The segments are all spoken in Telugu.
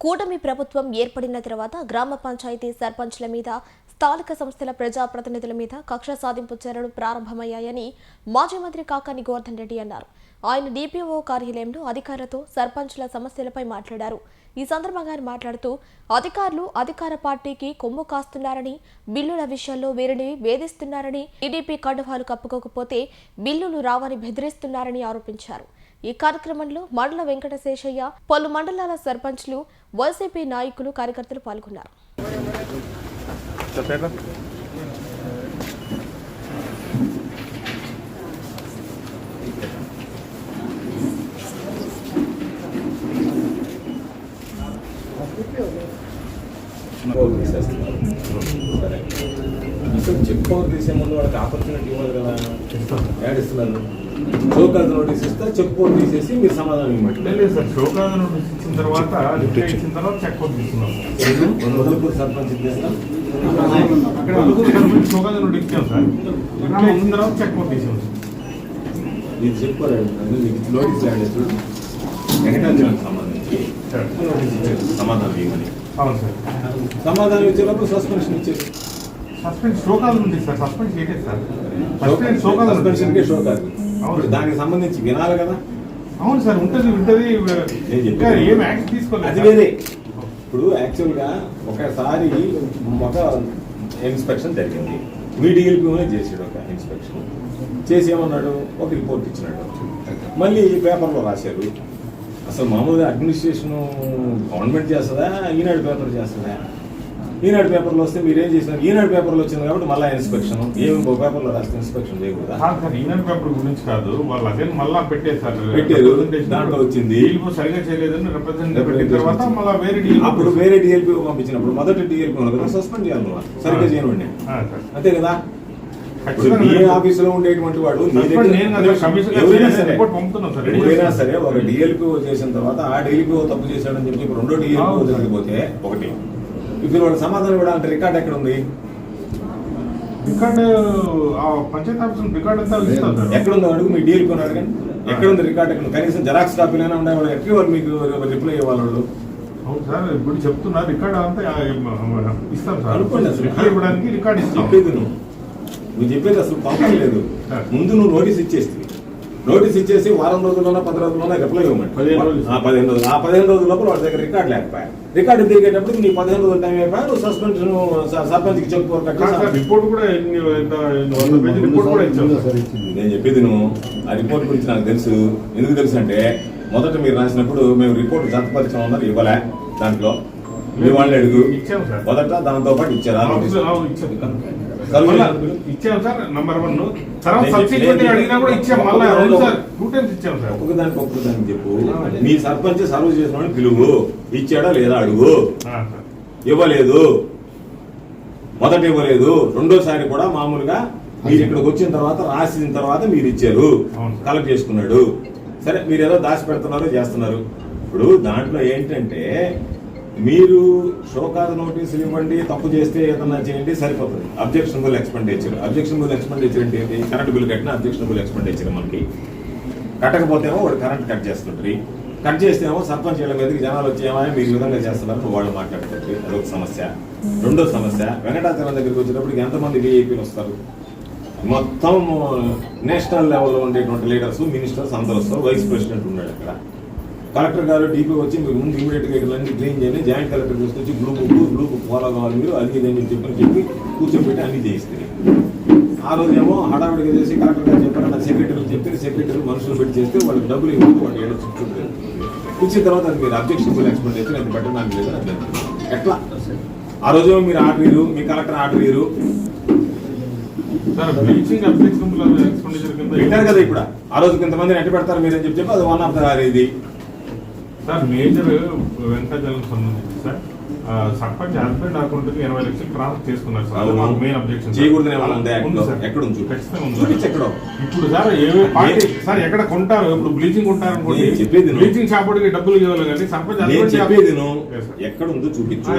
కూటమి ప్రభుత్వం ఏర్పడిన తర్వాత గ్రామ పంచాయతీ సర్పంచ్ల మీద స్థానిక సంస్థల ప్రజాప్రతినిధుల మీద కక్ష సాధింపు చర్యలు ప్రారంభమయ్యాయని మాజీ మంత్రి కాకాని గోవర్ధన్ రెడ్డి అన్నారు. ఆయన డిపిఓ కార్యాలయంలో అధికారులతో సర్పంచ్ల సమస్యలపై మాట్లాడారు. ఈ సందర్భంగా ఆయన మాట్లాడుతూ అధికారులు అధికార పార్టీకి కొమ్ము కాస్తున్నారని బిల్లుల విషయంలో వీరిని వేధిస్తున్నారని టీడీపీ కండువాలు కప్పుకోకపోతే బిల్లులు రావని బెదిరిస్తున్నారని ఆరోపించారు. ఈ కార్యక్రమంలో మండల వెంకటశేషయ్య పలు మండలాల సర్పంచ్లు వైసీపీ నాయకులు కార్యకర్తలు పాల్గొన్నారు. సరే అసలు చెక్ పవర్ తీసే ముందు వాళ్ళకి ఆపర్చునిటీ ఇవ్వాలి కదా. యాడ్ ఇస్తున్నారు. షోకాజ్ నోటీస్ ఇస్తే చెక్ పవర్ తీసేసి మీరు సమాధానం ఇవ్వమంటే లేదు సార్ షోకాజ్ నోటీస్ ఇచ్చిన తర్వాత రిప్లై ఇచ్చిన తర్వాత చెక్ తీసుకున్నాం. మొదలుపూర్ సర్పంచ్ ఇచ్చేస్తాం అక్కడ అందుకు సర్పంచ్ షోకాజ్ నోటీస్ ఇచ్చాం సార్. రిప్లై ఇచ్చిన తర్వాత చెక్ అవుట్ తీసాం సార్. ఇది చెప్పారు మీకు నోటీస్ యాడ్ చేస్తారు వెంకటాచలం సంబంధించి సార్. నోటీస్ ఇచ్చారు సమాధానం ఇవ్వమని. అవును సార్. సమాధానం ఇచ్చేటప్పుడు సస్పెన్షన్ ఇచ్చారు సస్పెండ్ షోకాజ్ ఉంటుంది సార్ సస్పెండ్ చేయలేదు సార్. సస్పెండ్ షోకాజ్ సస్పెన్షన్కే షోకాజ్ అవును. దానికి సంబంధించి వినాలి కదా? అవును సార్ ఉంటుంది ఉంటుంది. ఏం యాక్షన్ తీసుకోలేదు అది. వేరే. ఇప్పుడు యాక్చువల్గా ఒకసారి ఒక ఇన్స్పెక్షన్ జరిగింది. మీ డిఎల్పీలోనే చేసాడు ఒక ఇన్స్పెక్షన్. చేసి ఏమన్నాడు? ఒక రిపోర్ట్ ఇచ్చినాడు. మళ్ళీ పేపర్లో రాశారు. అసలు మామూలుగా అడ్మినిస్ట్రేషన్ గవర్నమెంట్ చేస్తుందా? ఈనాడు పేపర్ చేస్తుందా? ఈనాడు పేపర్లో వస్తే మీరు ఏం చేసినారు? ఈనాడు పేపర్లో వచ్చింది కాబట్టి మళ్ళీ ఇన్స్పెక్షన్ ఏమి ఇంకో పేపర్లో రాస్తే ఇన్స్పెక్షన్ చేయకూడదా? సార్ ఈనాడు పేపర్ గురించి కాదు. వాళ్ళు అదే మళ్ళా పెట్టేశారు. పెట్టారు. దాంట్లో వచ్చింది. సరిగా చేయలేదని రిప్రజెంట్ తర్వాత మళ్ళీ వేరే అప్పుడు వేరే డిఎల్పీ పంపించినప్పుడు మొదటి డిఎల్పీ కదా సస్పెండ్ చేయాలి సరిగ్గా చేయను ఆ, సార్. అంతే కదా? ఆఫీసులో ఉండేటువంటి వాడు ఎవరైనా సరే ఒక డిఎల్పీ చేసిన తర్వాత ఆ డిఎల్పీ తప్పు చేశాడని చెప్పి ఇప్పుడు రెండో డిఎల్పీ అవును. జరిగిపోతే ఒకటి. ఇప్పుడు వాడు సమాధానం ఇవ్వడానికి రికార్డ్ ఎక్కడ ఉంది? రికార్డు ఆ పంచాయతీ ఆఫీస్ రికార్డ్ అంతా ఎక్కడ ఉందో? అడుగు మీ డిఎల్పీ అడగండి ఎక్కడ ఉంది రికార్డ్? ఎక్కడ? కనీసం జెరాక్స్ కాపీలైనా ఉన్నాయి? వాళ్ళు ఎక్కడ వాళ్ళు మీకు రిప్లై ఇవ్వాలి వాళ్ళు? అవును సార్ ఇప్పుడు చెప్తున్నా రికార్డ్ అంతా ఇస్తాం సార్. అనుకోండి అసలు. రిప్లై ఇవ్వడానికి రికార్డ్ ఇస్తాం. చెప్పేది నువ్వు. నువ్వు చెప్పేది అసలు పంపం లేదు. సార్. ముందు నువ్వు నోటీస్ ఇచ్చేస్తుంది నోటీస్ ఇచ్చేసి వారం రోజుల్లోనే పది రోజుల్లోనే రిప్లై ఇవ్వమండి పదిహేను రోజులు. ఆ, పదిహేను రోజులు ఆ పదిహేను రోజుల లోపల వాడి దగ్గర రికార్డ్ లేకపోయా రికార్డు తిరిగేటప్పుడు నీ పదిహేను రోజుల టైం అయిపోయా నువ్వు సస్పెన్షన్ సర్పంచ్కి చెప్పు కాదు సార్ రిపోర్ట్ కూడా రిపోర్ట్ నేను చెప్పేది నువ్వు ఆ రిపోర్ట్ గురించి నాకు తెలుసు. ఎందుకు తెలుసు అంటే మొదట మీరు రాసినప్పుడు మేము రిపోర్ట్ జతపరిచాం అన్నారు ఇవ్వలే దాంట్లో. మీ వాళ్ళని అడుగు. ఇచ్చాం సార్. మొదట దాంతో పాటు ఇచ్చారా. ఇచ్చాం సార్ నంబర్ వన్ తర్వాత నేను సబ్సిక్వెంట్ చెప్పేది- అడిగినా కూడా ఇచ్చాం. మళ్ళీ ఒక్కొక్క రెండు దాంట్లో- సార్ టూ టైమ్స్ ఇచ్చాం సార్. ఒక్కొక్క దానికి ఒక్కొక్క దానికి చెప్పు. మీ సర్పంచ్ సర్వ్ చేసిన పిలువు. ఇచ్చాడా లేదా అడుగు. ఇవ్వలేదు. మొదట ఇవ్వలేదు. రెండోసారి కూడా మామూలుగా మీరు ఇక్కడికి వచ్చిన తర్వాత రాసిన తర్వాత మీరు ఇచ్చారు. కలెక్ట్ చేసుకున్నాడు. సరే మీరు ఏదో దాచి పెడుతున్నారు చేస్తున్నారు. ఇప్పుడు దాంట్లో ఏంటంటే మీరు షోకాజ్ నోటీసులు ఇవ్వండి తప్పు చేస్తే ఏదన్నా చేయండి సరిపోతుంది. అబ్జెక్షనబుల్ ఎక్స్పెండిచర్ అబ్జెక్షనబుల్ ఎక్స్పెండిచర్ అంటే ఏంటి? కరెంట్ బిల్ కట్టిన అబ్జెక్షనబుల్ ఎక్స్పెండిచర్ మనకి. కట్టకపోతేమో వాడు కరెంట్ కట్ చేస్తుంటారు కట్ చేస్తేమో సర్పంచ్ వీళ్ళ మీదకి జనాలు వచ్చేమని మీరు విధంగా చేస్తున్నారు వాళ్ళు మాట్లాడుతుంటారు అదొక సమస్య. రెండో సమస్య వెంకటాచలం దగ్గరికి వచ్చేటప్పటికి ఎంతమంది విఐపీలు వస్తారు? మొత్తం నేషనల్ లెవెల్లో ఉండేటువంటి లీడర్స్ మినిస్టర్స్ అందరూ వస్తారు. వైస్ ప్రెసిడెంట్ ఉన్నాడు అక్కడ. కలెక్టర్ గారు డీపీ వచ్చి మీరు ముందు ఇమీడియట్గా ఇట్లన్నీ క్లీన్ చేయండి జాయింట్ కలెక్టర్ తీసుకొచ్చి blue book blue book follow కావాలి మీరు అది ఇది అని చెప్పని చెప్పి కూర్చోబెట్టి అన్ని చేయిస్తుంది ఆ రోజు ఏమో హడావిడిగా చేసి కలెక్టర్ గారు చెప్పారు నా సెక్రటరీ చెప్తే సెక్రటరీ మనుషులు పెట్టి చేస్తే వాళ్ళకి డబ్బులు ఇవ్వదు వాళ్ళు ఏడు చుట్టూ కూర్చిన తర్వాత అది మీరు అబ్జెక్షనబుల్ చేస్తే అది నాకు లేదు అది. ఎట్లా? ఆ రోజు మీ ఆర్డర్ మీ కలెక్టర్ ఆర్డర్ పెట్టారు కదా ఇప్పుడు. ఆ రోజు కొంతమంది నెట్టి పెడతారు మీరు అని చెప్పి చెప్పి అది వన్ ఆఫ్ ద ఇది సార్ మేజర్ వెంకటజలం సంబంధించి సార్. సర్పంచ్ హస్బెండ్ అకౌంట్కి ఎనభై లక్షలు ట్రాన్స్ఫర్ చేసుకున్నారు సార్. మాకు మెయిన్ అబ్జెక్షన్ ఎక్కడ ఉంది? ఖచ్చితంగా ఉంది. ఎక్కడో. ఇప్పుడు సార్ ఏవే పార్టీ సార్ ఎక్కడ కొంటారు? ఇప్పుడు బ్లీచింగ్ కొంటారు అనుకోండి. చెప్పేది. బ్లీచింగ్ షాప్ డబ్బులు ఇవ్వాలి కానీ సర్పంచ్ చెప్పేది. ఎక్కడ ఉందో చూపించు.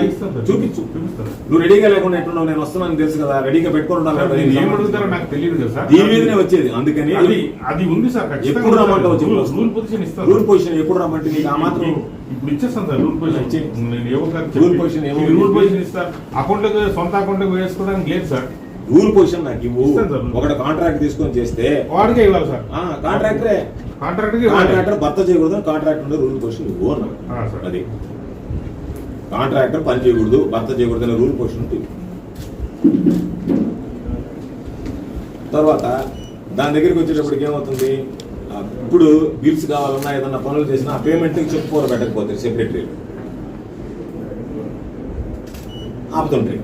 చూపించు. చూపిస్తాను నువ్వు రెడీగా లేకుండా ఎట్టున్నావు నేను వస్తున్నాను తెలుసు కదా. రెడీగా నేను ఏం అడుగుతారో నాకు తెలియదు కదా సార్. దీని మీదనే వచ్చేది. అందుకని అది అది ఉంది సార్ ఎప్పుడు రమ్మంటావు రూల్ పొజిషన్ ఇస్తారు రూల్ పొజిషన్ ఎప్పుడు రమ్మంటే నీకు ఆ మాత్రం ఇప్పుడు ఇచ్చేస్తాను సార్ రూల్ పొజిషన్. నేను రూల్ పొజిషన్ ఏమో రూల్ పొజిషన్ ఇస్తారు అకౌంట్ సొంత అకౌంట్ వేసుకోవడానికి లేదు సార్. రూల్ పొజిషన్ నాకు ఇవ్వు. ఇస్తాను. ఒకటి కాంట్రాక్ట్ తీసుకొని చేస్తే వాడికే ఇవ్వాలి సార్. కాంట్రాక్టరే కాంట్రాక్ట్ కాంట్రాక్టర్ భర్త చేయకూడదు కాంట్రాక్టర్ ఉండే రూల్ పొజిషన్ ఇవ్వు అన్నాడు. అది. కాంట్రాక్టర్ పని చేయకూడదు భర్త చేయకూడదు అనే రూల్ పొజిషన్ ఉంది తర్వాత దాని దగ్గరికి వచ్చేటప్పటికి ఏమవుతుంది? ఇప్పుడు బిల్స్ కావాలన్నా ఏదన్నా పనులు చేసినా ఆ పేమెంట్ చెప్పుకోరు పెట్టకపోతే సెక్రటరీ ఆపుతుంటాయి.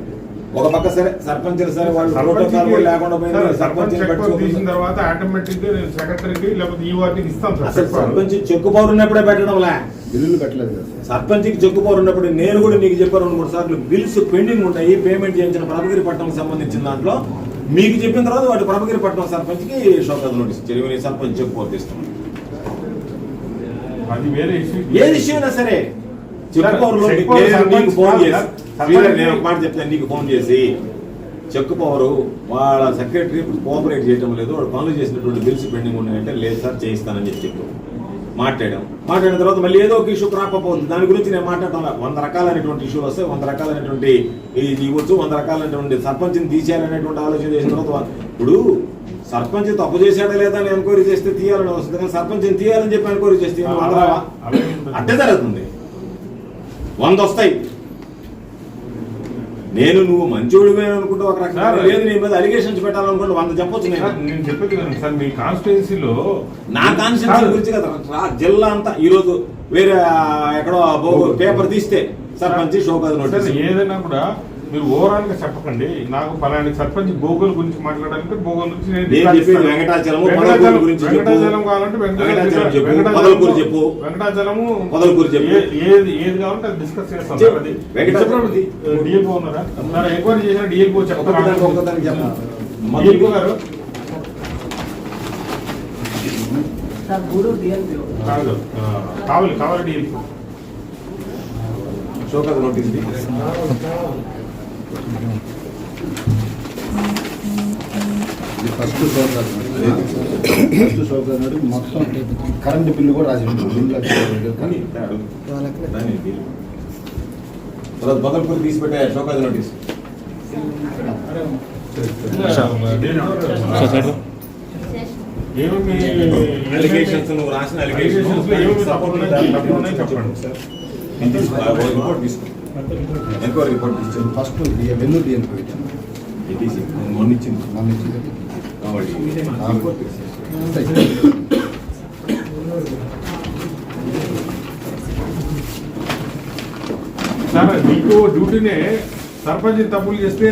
ఒక పక్క సరే సర్పంచ్ సరే వాళ్ళు ప్రోటోకాల్ కూడా లేకుండా పోయింది సర్పంచ్ తీసిన తర్వాత ఆటోమేటిక్ సెక్రటరీకి లేకపోతే ఈ వాటికి ఇస్తాం అసలు. సర్పంచ్ చెక్కు పవర్ ఉన్నప్పుడే పెట్టడంలే. బిల్లులు పెట్టలేదు. సర్పంచ్కి చెక్కు పవర్ ఉన్నప్పుడు నేను కూడా నీకు చెప్పాను రెండు మూడు సార్లు బిల్స్ పెండింగ్ ఉన్నాయి పేమెంట్ చేయించిన ప్రభగిరి పట్టణం సంబంధించిన దాంట్లో. మీకు చెప్పిన తర్వాత వాటి ప్రభగిరి పట్టణం సర్పంచ్కి షోకాజ్ నోటీస్ ఇచ్చారు. సర్పంచ్ ఏది ఇష్యూ అయినా సరే పవర్లో చెక్ నీకు పవర్ ఫోన్ చేసి నేను ఒక మాట చెప్తాను నీకు ఫోన్ చేసి చెక్కు పవర్ వాళ్ళ సెక్రటరీ కోఆపరేట్ చేయడం లేదు వాడు పనులు చేసినటువంటి బిల్స్ పెండింగ్ ఉన్నాయంటే లేదు సార్ చేయిస్తానని చెప్పి చెప్పు. మాట్లాడాం. మాట్లాడిన తర్వాత మళ్ళీ ఏదో ఒక ఇష్యూ రాకపోతుంది దాని గురించి నేను మాట్లాడటం లేదు. వంద రకాలైనటువంటి ఇష్యూలు వస్తాయి. వంద రకాలైనటువంటి ఇది ఇవ్వచ్చు వంద రకాలైనటువంటి సర్పంచ్ని తీసేయాలనేటువంటి ఆలోచన చేసిన తర్వాత ఇప్పుడు సర్పంచ్ తప్పు చేశాడా లేదా అని ఎంక్వైరీ చేస్తే తీయాలని వస్తుంది కానీ సర్పంచ్ని తీయాలని చెప్పి ఎంక్వైరీ చేస్తే. అట్టే జరుగుతుంది వంద వస్తాయి. నేను నువ్వు మంచోడివే అనుకుంటే ఒక రకంగా. లేదు నీ మీద అలిగేషన్స్ పెట్టాలనుకుంటే వంద చెప్పొచ్చు నేను. చెప్పేది కదా సార్ మీ కాన్స్టిట్యున్సీలో నా కాన్స్టిట్యూన్సీ గురించి కదా. జిల్లా అంతా ఈ రోజు వేరే ఎక్కడో పేపర్ తీస్తే సర్పంచ్ షోకాజ్ నోటీస్. ఏదైనా కూడా మీరు ఓవరాల్గా చెప్పకండి. నాకు ఫలాని సర్పంచ్ భోగోల్ గురించి మాట్లాడాలంటే భోగోల్ గురించి వెంకటాచలం-. వెంకటాచలం కావాలంటే వెంకటాచలం చెప్పు, వెంకటాచలము- ఏది ఏది కావాలంటే అది డిస్కస్ చేస్తాం. అది. డిఎల్ఓ ఉన్నారా? ఎంక్వైరీ చేసిన డిఎల్ఓ. డిఎల్ఓ గారు. డిఎల్పీ కాదు. కావాలి కావాలి DLO. Show cause notice first first నాడు మొత్తం కరెంట్ బిల్లు కూడా రాసి. తర్వాత బదల్పూర్ తీసి పెట్టే షోకాజ్ నోటీస్ ఏమేమి అలిగేషన్స్ నువ్వు రాసిన అలిగేషన్స్ చెప్పండి సార్ రిపోర్ట్ తీసుకో. ఎంక్వైరీ రిపోర్ట్ తీసుకో ఫస్ట్ వెన్నూరు తీసి నేను మొన్న ఇచ్చింది మొన్న ఇచ్చింది. కాబట్టి రిపోర్ట్ తీసి. సార్ మీకు డ్యూటీనే సర్పంచ్ తప్పులు చేస్తే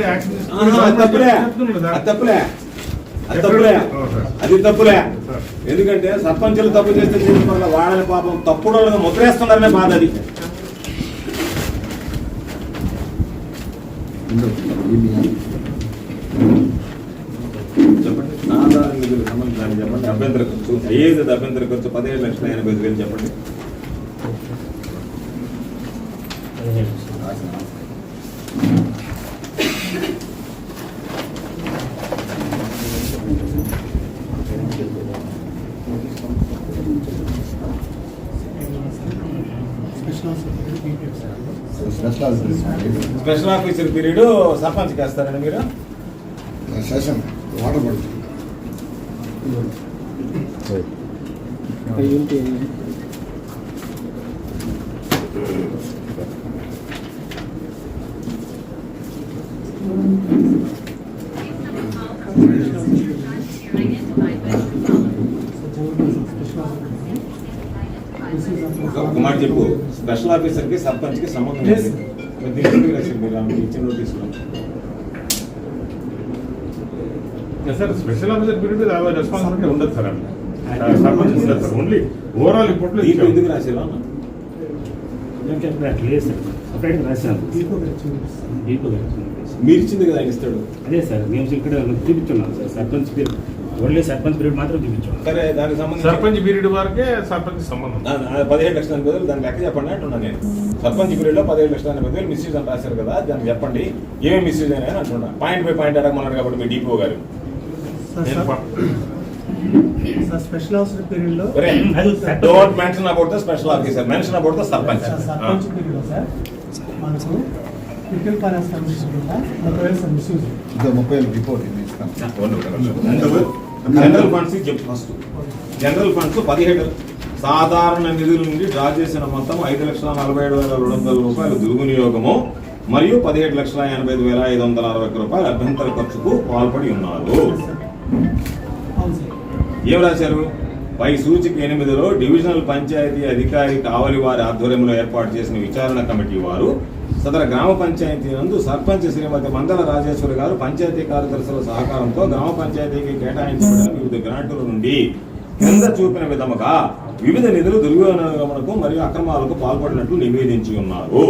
తప్పులే. తప్పులే. అది తప్పులే. అది తప్పులే. ఎందుకంటే సర్పంచులు తప్పు చేస్తే వాళ్ళని పాపం తప్పుడు వాళ్ళని ముద్రేస్తున్నారనే బాధ అది ఇందులో ఈ- చెప్పండి. దానికి చెప్పండి. అభ్యంతర ఖర్చు. ఏది అభ్యంతర ఖర్చు? పదిహేడు లక్షల ఎనభై ఐదు వేలు చెప్పండి. స్పెషల్ ఆఫీసర్ పీరియడ్ సర్పంచ్కి వేస్తారండి మీరు? సెషన్ వాటర్ పడుతుంది మాట చెప్పు స్పెషల్ ఆఫీసర్కి సర్పంచ్కి సంబంధం లేదు మరి రాశారు మీరు ఆమెకి ఇచ్చిన sir special officer period responsibility ఉండదు సార్ ఆమె. సార్, సర్పంచ్ ఉండదు సార్ ఓన్లీ ఓవరాల్ రిపోర్ట్లో. ఎందుకు లేదు సార్ సపరేట్గా రాశాను. మీరు ఇచ్చింది కదా ఆయన ఇస్తాడు. అదే సార్ మేము ఇక్కడ చూపించున్నాం sir sarpanch period only sarpanch period మాత్రం చూపించాం. సరే దానికి సంబంధించి సర్పంచ్ పీరియడ్ వరకే సర్పంచ్ సంబంధం. పదిహేడు లక్షల ఎనభై వేలు దానికి లెక్క చెప్పండి అంటున్నాను నేను. సర్పంచ్ పీరియడ్లో పదిహేడు లక్షల ఎనభై వేలు మిస్యూజ్ అని రాశారు కదా దానికి చెప్పండి. ఏమేమి మిస్యూజ్ అయినా అంటున్నా. పాయింట్ బై పాయింట్ అడగమన్నారు కాబట్టి మీ డిపో గారు. స్పెషల్ అవసరం పీరియడ్లో don't mention about the special officer mention about the sarpanch. Sir sarpanch పీరియడ్లో సార్ మనకు లిటిల్ ఫైనాన్స్ కమిషన్ కూడా ముప్పై వేలు మిస్యూజ్ ఇదో ముప్పై వేలు రిపోర్ట్ ఇది ఇస్తాను జనరల్ ఫండ్స్ చెప్పు ఫస్ట్. జనరల్ ఫండ్స్ పదిహేడు. సాధారణ నిధుల నుండి డ్రా చేసిన మొత్తం ఐదు లక్షల నలభై ఏడు వేల రెండు వందల రూపాయలు దుర్వినియోగము మరియు పదిహేడు లక్షల ఎనభై ఐదు వేల ఐదు వందల అరవై ఒక్క రూపాయలు అభ్యంతర ఖర్చుకు పాల్పడి ఉన్నారు. అవును ఏం రాశారు? పై సూచిక ఎనిమిదిలో డివిజనల్ పంచాయతీ అధికారి కావలి వారి ఆధ్వర్యంలో ఏర్పాటు చేసిన విచారణ కమిటీ వారు సదర గ్రామ పంచాయతీ నందు సర్పంచ్ శ్రీమతి మందల రాజేశ్వరి గారు పంచాయతీ కార్యదర్శుల సహకారంతో గ్రామ పంచాయతీకి కేటాయించబడిన వివిధ గ్రాంట్ల నుండి కింద చూపిన విధముగా వివిధ నిధులు దుర్వినియోగమునకు మరియు అక్రమాలకు పాల్పడినట్లు నివేదించి ఉన్నారు.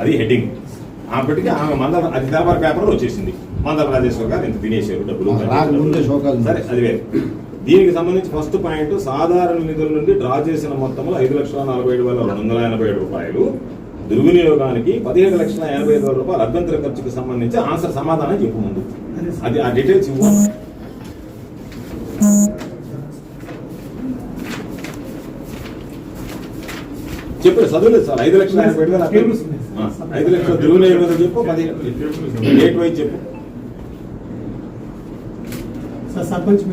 అది హెడ్డింగ్. అప్పటికి ఆమె మందల అది పేపర్ పేపర్లో వచ్చేసింది. మందల రాజేశ్వరి గారు ఇంత తినేశారు డబ్బులు సరే అది వేరు. దీనికి సంబంధించి ఫస్ట్ పాయింట్ సాధారణ నిధుల నుండి డ్రా చేసిన మొత్తంలో ఐదు లక్షల నలభై ఏడు వేల రెండు వందల ఎనభై ఏడు రూపాయలు. దుర్వినియోగానికి పదిహేడు లక్షల ఎనభై ఐదు వేల రూపాయలు అభ్యంతర ఖర్చుకు సంబంధించి ఆన్సర్ సమాధానం చెప్పు ముందు. అదే ఆ డీటెయిల్స్ ఇవ్వు. చెప్పు చదువులేదు సార్. ఐదు లక్షల ఎనభై ఏడు వేల. ఐదు లక్షల దుర్వినియోగం చెప్పు పదిహేడు డేట్ వైజ్ చెప్పు. Sir sarpanch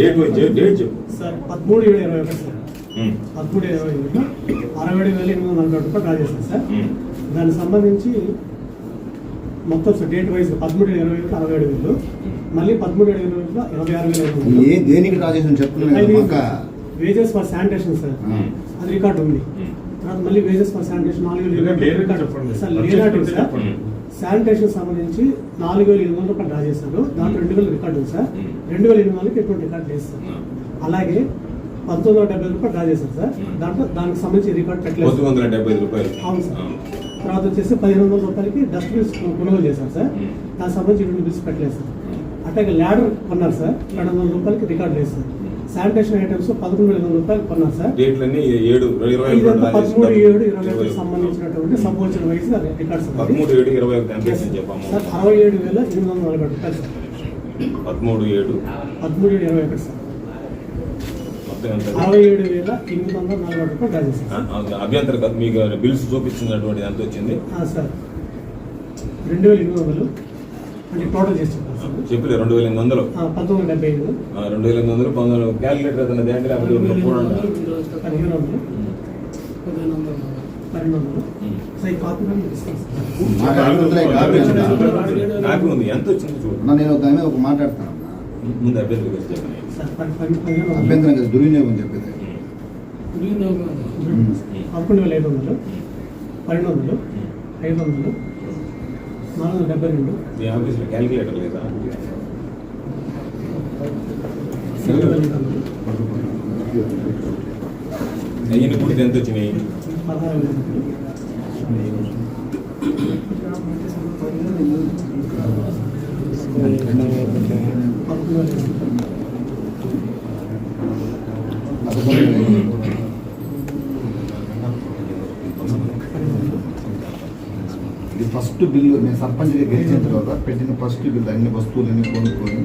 date wise date చెప్పు. సార్ పదమూడు ఏడు ఇరవై ఒకటి సార్. పదమూడు ఇరవై అరవై ఏడు వేల ఎనిమిది వందల నలభై రూపాయలు డ్రా చేశాను సార్. దానికి సంబంధించి మొత్తం సార్ డేట్ వైజ్ పదమూడు ఇరవై ఒకటి అరవై ఏడు వేలు మళ్ళీ పదమూడు ఏడు ఇరవై ఒకటిలో ఇరవై ఆరు వేల. ఏ దేనికి పక్క వేజెస్ ఫర్ శానిటేషన్ సార్. అది రికార్డు ఉంది. తర్వాత మళ్ళీ వేజెస్ ఫర్ శానిటేషన్ నాలుగు వేలు రికార్డు-. Sir sir. శానిటేషన్ సంబంధించి నాలుగు వేల ఎనిమిది వందల రూపాయలు డ్రా చేశారు దాంట్లో రెండు వేల రికార్డు ఉంది సార్. రెండు వేల ఎనిమిది వందలకి ఎటువంటి రికార్డు లేదు సార్. అలాగే పంతొమ్మిది వందల డెబ్బై రూపాయలు డ్రా చేశారు సార్. దాంట్లో దానికి సంబంధించి రికార్డు పెట్టలేదు. వందల డెబ్బై రూపాయలు. అవును సార్. తర్వాత వచ్చేసి పదిహేను వందల రూపాయలకి డస్ట్ బిల్స్ కొనుగోలు చేశారు సార్. దానికి సంబంధించి రెండు బిల్స్ పెట్టలేదు సార్. అట్లాగే ల్యాడర్ కొన్నారు సార్. రెండు వందల రూపాయలకి రికార్డు లేదు సార్. శానిటేషన్ ఐటమ్స్ పదకొండు వేల రూపాయలు కొన్నారు సార్. ఏడు పదమూడు. ఏడు ఇరవై ఒకటి. సంబంధించినటువంటి సపోర్చిన వయసు రికార్డ్స్. పదమూడు ఏడు ఇరవై ఒకటి సార్. అరవై ఏడు వేల ఎనిమిది వందల నలభై రూపాయలు సార్. పదమూడు ఏడు. పదమూడు ఏడు ఇరవై ఒకటి సార్. అభ్యంతర ఖర్చు మీకు బిల్స్ చూపించినటువంటి ఎంత వచ్చింది? ఆ, సార్. రెండు వేల ఎనిమిది వందలు. అంటే టోటల్ చేసి చెప్పాలి సార్. చెప్పలే రెండు వేల ఎనిమిది వందలు. ఆ, పంతొమ్మిది వందల డెబ్బై ఐదు. ఆ, రెండు వేల ఎనిమిది వందలు పంతొమ్మిది క్యాలిక్యులేటర్ ఏదైనా దేంట్లో లేకపోతే ఫోన్ అంట. పదిహేను వందలు. పన్నెండు వందలు. నాకు ఉందా? ఎంత వచ్చింది చూడు. అన్న, నేను దాని మీద ఒక మాట్లాడతాను ముందు అభ్యంతర ఖర్చు చెప్పండి. అభ్యంతరం కదా దుర్వినియోగం చెప్పేది పదకొండు వేల ఐదు వందలు పన్నెండు వందలు ఐదు వందలు నాలుగు వందల డెబ్బై రెండు. మీ ఆఫీస్లో క్యాలిక్యులేటర్ లేదా? కూడితే ఎంత వచ్చినాయి? పదహారు వేల పదకొండు వేల ఐదు వందలు ఇది ఫస్ట్ బిల్లు నేను సర్పంచ్గా గెలిచిన తర్వాత పెట్టిన ఫస్ట్ బిల్లు అన్ని వస్తువులని కొనుక్కొని?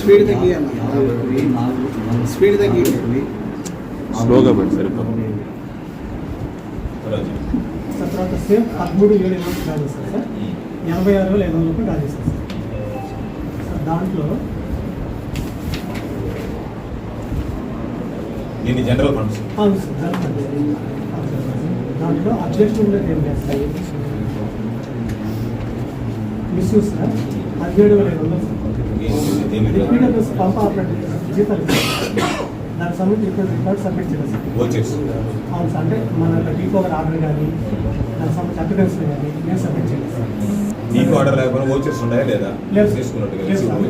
స్పీడ్ తగ్గియాలి స్పీడ్ తగ్గి స్లోగా పెట్టి సరిపోతుంది. సేమ్ పదమూడు ఏడు ఎనిమిది డ్రా చేశారు సార్. ఎనభై ఆరు వేల ఐదు వందల రూపాయలు డ్రా చేశారు సార్. సార్ దాంట్లో దీన్ని జనరల్ ఫండ్స్. అవును సార్ జరుగుతుంది. దాంట్లో అబ్జెక్షన్ ఉండేది ఏం లేదు సార్. మిస్యూస్ సార్ పదిహేడు వేల ఐదు వందలు సార్. పంప్ జీతాలు సంబంధించి ఇక్కడ రికార్డ్ సబ్మిట్ చేయాలి అవును సార్ అంటే మన డీప్ ఓవర్ ఆర్డర్ కానీ దానికి అప్లికెన్స్ కానీ నేను సబ్మిట్ చేయాలి సార్. నీకు ఆర్డర్ లేకపోయినా ఓచర్స్ ఉన్నాయా లేదా? సార్.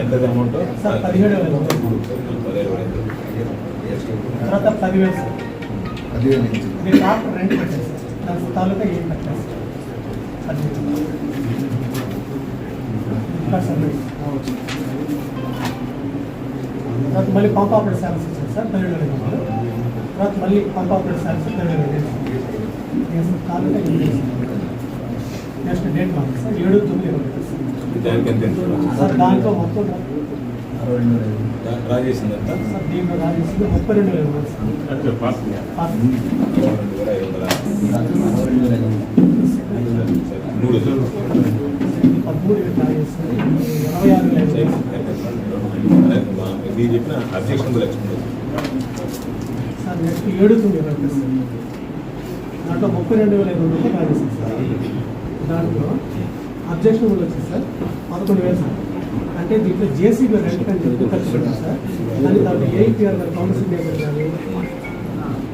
ఎంత అమౌంట్ సార్ పదిహేడు వేల పదిహేడు. తర్వాత పదివేలు సార్. పదివేలు నేను రెంట్ పెట్టాను సార్. దాని తాలూకా ఏం పెట్టాను సార్. పదివేలు. సపరేట్ తర్వాత మళ్ళీ పంప్ ఆపరేట్ శాలరీస్ ఇచ్చారు సార్ పన్నెండు వేల వందలు తర్వాత మళ్ళీ పంప్ ఆపరేట్ శాలరీస్ పన్నెండు వేల వందలు కాకుండా నెక్స్ట్ డేట్ మాకు సార్. ఏడు తొమ్మిది ఇరవై సార్. దాంట్లో మొత్తం అరవై రెండు వేల. ఐదు. రా- రాజేసిందంతా సార్ దీంట్లో రాజేసింది ముప్పై రెండు వేల రూపాయలు. పదమూడు రాజేసింది ఇరవై ఆరు వేల. మా- మీరు చెప్పిన అబ్జెక్షన్ ఎక్స్ప్లెయిన్ సార్ నెక్స్ట్ ఏడు తొమ్మిది దాంట్లో ముప్పై రెండు వేల ఐదు వందలు రాజేసింది సార్ దాంట్లో అబ్జెక్షన్ వచ్చేసి సార్ పదకొండు వేలు. సార్ అంటే దీంట్లో జేసీబీ రెంట్ అని చెప్పి ఖర్చు పెట్టారు సార్ కానీ దాంట్లో ఏఐపిఆర్ గారు కౌన్సిల్ చేశారు కానీ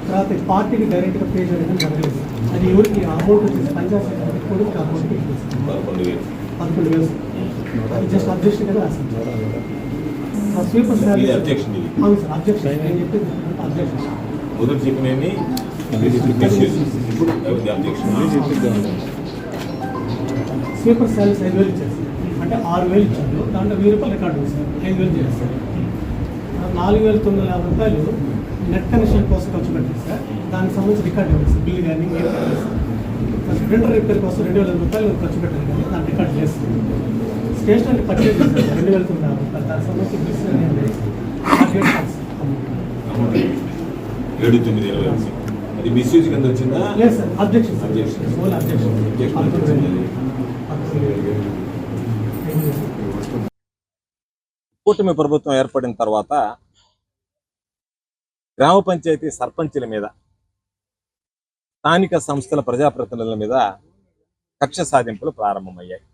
తర్వాత పార్టీకి డైరెక్ట్గా పే చేయడం జరగలేదు. అది ఎవరికి అమౌంట్ వచ్చేసి పంచాయతీ కొడుకు అమౌంట్ పదకొండు వేలు. పదకొండు వేలు. అది జస్ట్ అబ్జెక్షన్ కదా రాసింది ఇది ఇది. అబ్జెక్షన్ మొదటి చెప్పినవి ఇప్పుడు అబ్జెక్షన్ స్వీపర్ శాలరీస్ ఐదు వేలు ఇచ్చారు సార్. అంటే ఆరు వేలు ఇచ్చారు. దాంట్లో వెయ్యి రూపాయలు రికార్డు సార్. ఐదు వేలు చేస్తారు నాలుగు వేల తొమ్మిది వందల యాభై రూపాయలు నెట్ కనెక్షన్ కోసం ఖర్చు పెట్టారు సార్. దానికి సంబంధించి రికార్డు ఇవ్వండి సార్. బిల్లు కానీ ప్రింటర్ రిపేర్ కోసం రెండు వేల రూపాయలు ఖర్చు పెట్టారు కానీ దాని రికార్డు సార్. స్టేషనరీ పర్చేజ్ చేశారు రెండు వేల తొమ్మిది సంబంధించి బిల్స్. అమౌంట్ ఏడు తొమ్మిది ఇరవై. అది మిస్యూజ్ కింద వచ్చిందా? లేదు సార్ అబ్జెక్షన్ అబ్జెక్షన్. సార్. కూటమి ప్రభుత్వం ఏర్పడిన తర్వాత గ్రామ పంచాయతీ సర్పంచుల మీద స్థానిక సంస్థల ప్రజాప్రతినిధుల మీద కక్ష సాధింపులు ప్రారంభమయ్యాయి.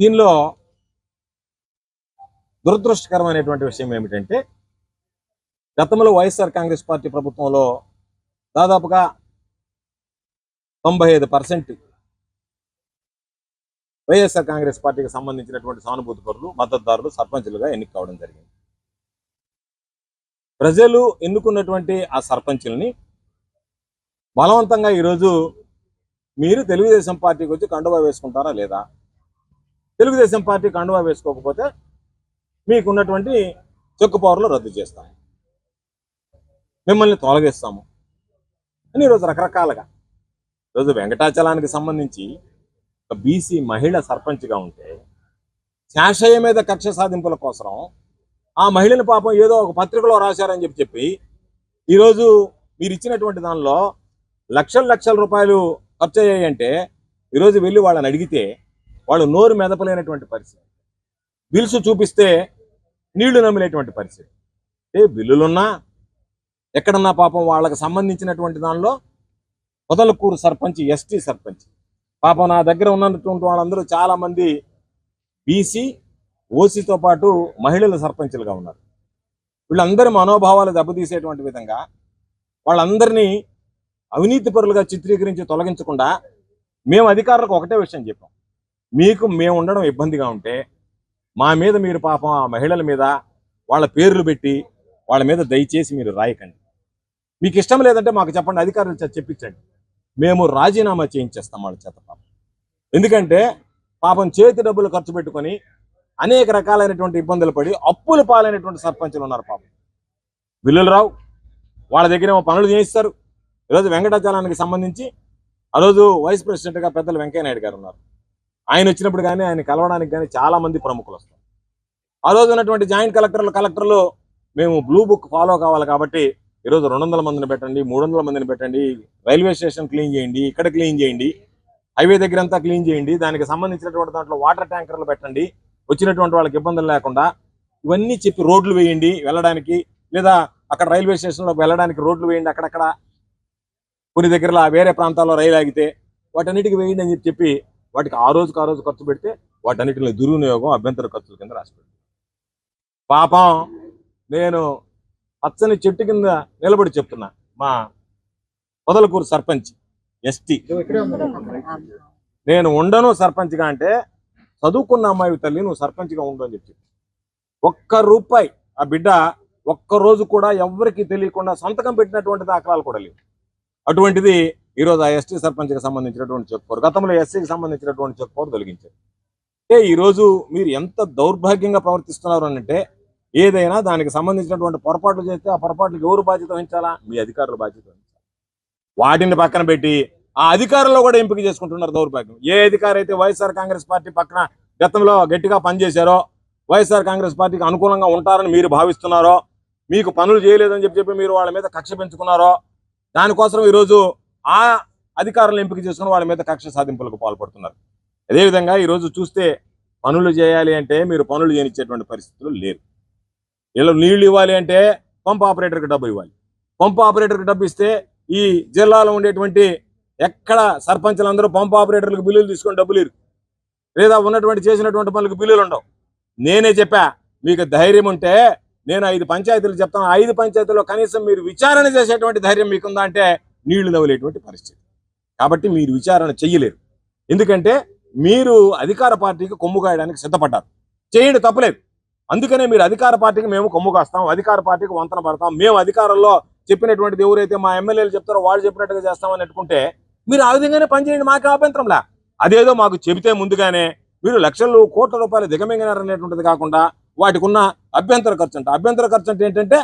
దీనిలో దురదృష్టకరమైనటువంటి విషయం ఏమిటంటే గతంలో వైఎస్ఆర్ కాంగ్రెస్ పార్టీ ప్రభుత్వంలో దాదాపుగా తొంభై ఐదు పర్సెంట్ వైఎస్ఆర్ కాంగ్రెస్ పార్టీకి సంబంధించినటువంటి సానుభూతి పరులు మద్దతుదారులు సర్పంచులుగా ఎన్నిక కావడం జరిగింది. ప్రజలు ఎన్నుకున్నటువంటి ఆ సర్పంచుల్ని బలవంతంగా ఈరోజు మీరు తెలుగుదేశం పార్టీకి వచ్చి కండువా వేసుకుంటారా లేదా? తెలుగుదేశం పార్టీ కండువా వేసుకోకపోతే మీకున్నటువంటి చెక్కు పవర్లు రద్దు చేస్తాము. మిమ్మల్ని తొలగిస్తాము. అని ఈరోజు రకరకాలుగా ఈరోజు వెంకటాచలానికి సంబంధించి ఒక బీసీ మహిళ సర్పంచ్గా ఉంటే శాశయ మీద కక్ష సాధింపుల కోసం ఆ మహిళని పాపం ఏదో ఒక పత్రికలో రాశారని చెప్పి చెప్పి ఈరోజు మీరు ఇచ్చినటువంటి దానిలో లక్షల లక్షల రూపాయలు ఖర్చు అయ్యాయంటే ఈరోజు వెళ్ళి వాళ్ళని అడిగితే వాళ్ళు నోరు మెదపలేనటువంటి పరిస్థితి. బిల్స్ చూపిస్తే నీళ్ళు నమ్మినటువంటి పరిస్థితి. ఏ బిల్లులున్నా ఎక్కడన్నా పాపం వాళ్ళకి సంబంధించినటువంటి దానిలో పొదలకూరు సర్పంచ్ ఎస్టీ సర్పంచ్. పాపం నా దగ్గర ఉన్నటువంటి వాళ్ళందరూ చాలామంది బీసీ ఓసీతో పాటు మహిళల సర్పంచులుగా ఉన్నారు. వీళ్ళందరి మనోభావాలు దెబ్బతీసేటువంటి విధంగా వాళ్ళందరినీ అవినీతి పరులుగా చిత్రీకరించి తొలగించకుండా మేము అధికారులకు ఒకటే విషయం చెప్పాం. మీకు మేము ఉండడం ఇబ్బందిగా ఉంటే మా మీద మీరు పాపం ఆ మహిళల మీద వాళ్ళ పేర్లు పెట్టి వాళ్ళ మీద దయచేసి మీరు రాయకండి. మీకు ఇష్టం లేదంటే మాకు చెప్పండి అధికారులు చెప్పించండి. మేము రాజీనామా చేయించేస్తాం వాళ్ళ చేత పాపం. ఎందుకంటే పాపం చేతి డబ్బులు ఖర్చు పెట్టుకొని అనేక రకాలైనటువంటి ఇబ్బందులు పడి అప్పులు పాలైనటువంటి సర్పంచులు ఉన్నారు పాపం. బిల్లులు రావు వాళ్ళ దగ్గర ఏమో పనులు చేయిస్తారు. ఈరోజు వెంకటాచలానికి సంబంధించి ఆ రోజు వైస్ ప్రెసిడెంట్గా పెద్దలు వెంకయ్యనాయుడు గారు ఉన్నారు. ఆయన వచ్చినప్పుడు కానీ ఆయన కలవడానికి కానీ చాలా మంది ప్రముఖులు వస్తారు. ఆ రోజు ఉన్నటువంటి జాయింట్ కలెక్టర్లు కలెక్టర్లు మేము బ్లూ బుక్ ఫాలో కావాలి కాబట్టి ఈరోజు రెండు వందల మందిని పెట్టండి మూడు వందల మందిని పెట్టండి రైల్వే స్టేషన్ క్లీన్ చేయండి ఇక్కడ క్లీన్ చేయండి హైవే దగ్గర అంతా క్లీన్ చేయండి దానికి సంబంధించినటువంటి దాంట్లో వాటర్ ట్యాంకర్లు పెట్టండి వచ్చినటువంటి వాళ్ళకి ఇబ్బందులు లేకుండా ఇవన్నీ చెప్పి రోడ్లు వేయండి వెళ్ళడానికి లేదా అక్కడ రైల్వే స్టేషన్లోకి వెళ్ళడానికి రోడ్లు వేయండి అక్కడక్కడ. కొన్ని దగ్గరలో వేరే ప్రాంతాల్లో రైలు ఆగితే వాటన్నిటికి వేయండి అని చెప్పి వాటికి ఆ రోజుకి ఆ రోజు ఖర్చు పెడితే వాటన్నిటిని దుర్వినియోగం అభ్యంతర ఖర్చుల కింద రాసి పాపం నేను పచ్చని చెట్టు కింద నిలబడి చెప్తున్నా. మా పొదలకూరు సర్పంచ్ ఎస్టీ. నేను ఉండను సర్పంచ్గా అంటే చదువుకున్న అమ్మాయి తల్లి నువ్వు సర్పంచ్గా ఉండు అని చెప్పి. ఒక్క రూపాయి ఆ బిడ్డ ఒక్క రోజు కూడా ఎవరికి తెలియకుండా సంతకం పెట్టినటువంటి దాఖలాలు కూడా లేవు. అటువంటిది ఈరోజు ఆ ఎస్టీ సర్పంచ్కి సంబంధించినటువంటి చెప్పుకోరు. గతంలో ఎస్సీకి సంబంధించినటువంటి చెప్పుకోరు తొలగించారు. అంటే ఈరోజు మీరు ఎంత దౌర్భాగ్యంగా ప్రవర్తిస్తున్నారు అంటే ఏదైనా దానికి సంబంధించినటువంటి పొరపాట్లు చేస్తే ఆ పొరపాట్లకు ఎవరు బాధ్యత వహించాలా? మీ అధికారులు బాధ్యత వహించాలి. వాటిని పక్కన పెట్టి ఆ అధికారంలో కూడా ఎంపిక చేసుకుంటున్నారు దౌర్భాగ్యం. ఏ అధికారి అయితే వైఎస్ఆర్ కాంగ్రెస్ పార్టీ పక్కన గతంలో గట్టిగా పనిచేశారో వైఎస్ఆర్ కాంగ్రెస్ పార్టీకి అనుకూలంగా ఉంటారని మీరు భావిస్తున్నారో మీకు పనులు చేయలేదని చెప్పి చెప్పి మీరు వాళ్ళ మీద కక్ష పెంచుకున్నారో దానికోసం ఈరోజు ఆ అధికారులు ఎంపిక చేసుకుని వాళ్ళ మీద కక్ష సాధింపులకు పాల్పడుతున్నారు. అదేవిధంగా ఈరోజు చూస్తే పనులు చేయాలి అంటే మీరు పనులు చేయనిచ్చేటువంటి పరిస్థితులు లేరు. వీళ్ళు నీళ్ళు ఇవ్వాలి అంటే పంప్ ఆపరేటర్కి డబ్బు ఇవ్వాలి. పంప్ ఆపరేటర్కి డబ్బు ఇస్తే ఈ జిల్లాలో ఉండేటువంటి ఎక్కడ సర్పంచులందరూ పంప్ ఆపరేటర్లకు బిల్లులు తీసుకొని డబ్బులు ఇరు లేదా ఉన్నటువంటి చేసినటువంటి పనులకు బిల్లులు ఉండవు. నేనే చెప్పా మీకు ధైర్యం ఉంటే నేను ఐదు పంచాయతీలు చెప్తాను. ఐదు పంచాయతీల్లో కనీసం మీరు విచారణ చేసేటువంటి ధైర్యం మీకుందా అంటే నీళ్ళు నవ్వలేటువంటి పరిస్థితి. కాబట్టి మీరు విచారణ చెయ్యలేరు. ఎందుకంటే మీరు అధికార పార్టీకి కొమ్ము కాయడానికి సిద్ధపడ్డారు. చేయండి తప్పలేదు. అందుకనే మీరు అధికార పార్టీకి మేము కొమ్ము కాస్తాం అధికార పార్టీకి వంతన పడతాం. మేము అధికారంలో చెప్పినటువంటిది ఎవరైతే మా ఎమ్మెల్యేలు చెప్తారో వాళ్ళు చెప్పినట్టుగా చేస్తామని అనుకుంటే మీరు ఆ విధంగానే పనిచేయండి మాకు అభ్యంతరంలా. అదేదో మాకు చెబితే ముందుగానే మీరు లక్షలు కోట్ల రూపాయలు దిగమింగినారనేటువంటిది కాకుండా వాటికి ఉన్న అభ్యంతర ఖర్చు అంట. అభ్యంతర ఖర్చు అంటే ఏంటంటే